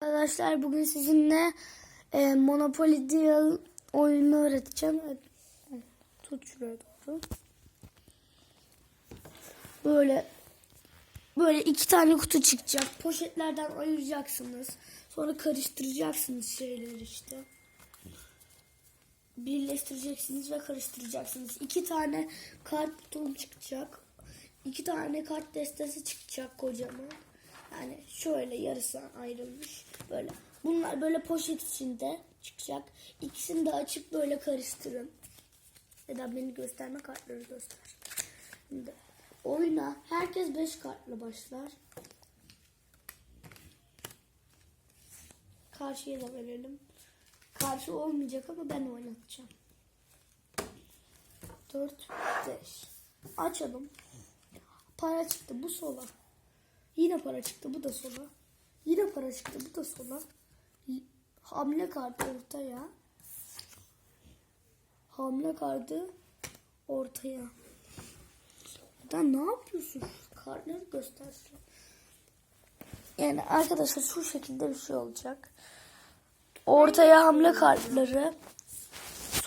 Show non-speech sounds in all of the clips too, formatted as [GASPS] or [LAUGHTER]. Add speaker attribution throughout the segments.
Speaker 1: Arkadaşlar bugün sizinle e, Monopoly Deal oyununu öğreteceğim. Tut şuraya doğru. Böyle böyle iki tane kutu çıkacak. Poşetlerden ayıracaksınız. Sonra karıştıracaksınız şeyleri işte. Birleştireceksiniz ve karıştıracaksınız. İki tane kart buton çıkacak. İki tane kart destesi çıkacak kocaman. Yani şöyle yarısı ayrılmış. Böyle. Bunlar böyle poşet içinde çıkacak. İkisini de açıp böyle karıştırın. Da beni gösterme kartları göster. Şimdi oyuna herkes 5 kartla başlar. Karşıya da verelim. Karşı olmayacak ama ben oynatacağım. 4, 5. Açalım. Para çıktı bu sola. Yine para çıktı bu da sola. Yine para çıktı bu da sola. Hamle kartı ortaya. Hamle kartı ortaya. Ya ne yapıyorsun? Kartları göster. Yani arkadaşlar şu şekilde bir şey olacak. Ortaya hamle kartları,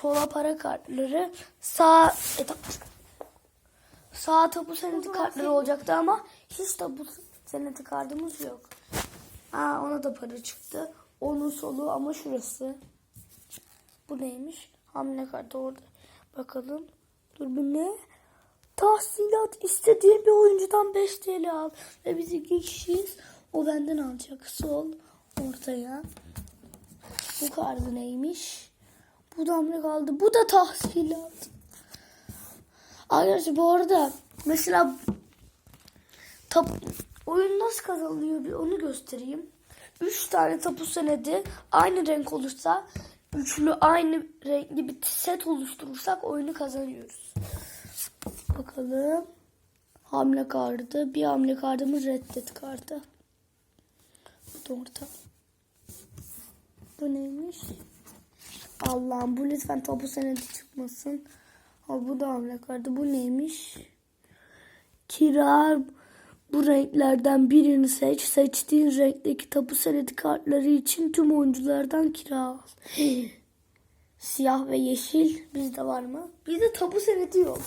Speaker 1: sola para kartları, sağ e, ta- sağ tapu senedi kartları olacaktı ama hiç tapu senedi kartımız yok. Aa, ona da para çıktı. Onun solu ama şurası. Bu neymiş? Hamle kartı orada. Bakalım. Dur bu ne? Tahsilat istediğin bir oyuncudan 5 TL al. Ve biz iki kişiyiz. O benden alacak. Sol ortaya. Bu kartı neymiş? Bu da hamle kaldı. Bu da tahsilat. Arkadaşlar bu arada mesela tap, oyun nasıl kazanılıyor bir onu göstereyim. Üç tane tapu senedi aynı renk olursa üçlü aynı renkli bir set oluşturursak oyunu kazanıyoruz. Bakalım. Hamle kartı. Bir hamle kartımız reddet kartı. Bu da orta. Bu neymiş? Allah'ım bu lütfen tapu senedi çıkmasın. Ha, bu da hamle kartı. Bu neymiş? Kira bu renklerden birini seç. Seçtiğin renkteki tapu senedi kartları için tüm oyunculardan kira al. [GASPS] Siyah ve yeşil bizde var mı? Bizde tapu senedi yok.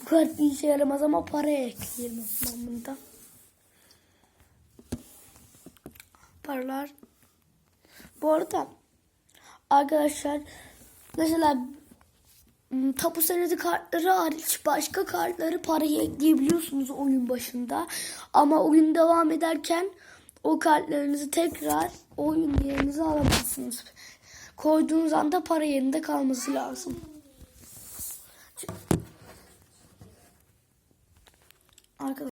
Speaker 1: Bu kart bir işe yaramaz ama paraya ekleyelim ben bunda. Paralar. Bu arada arkadaşlar mesela tapu senedi kartları hariç başka kartları paraya ekleyebiliyorsunuz oyun başında. Ama oyun devam ederken o kartlarınızı tekrar oyun yerinize alamazsınız. Koyduğunuz anda para yerinde kalması lazım. Arkadaşlar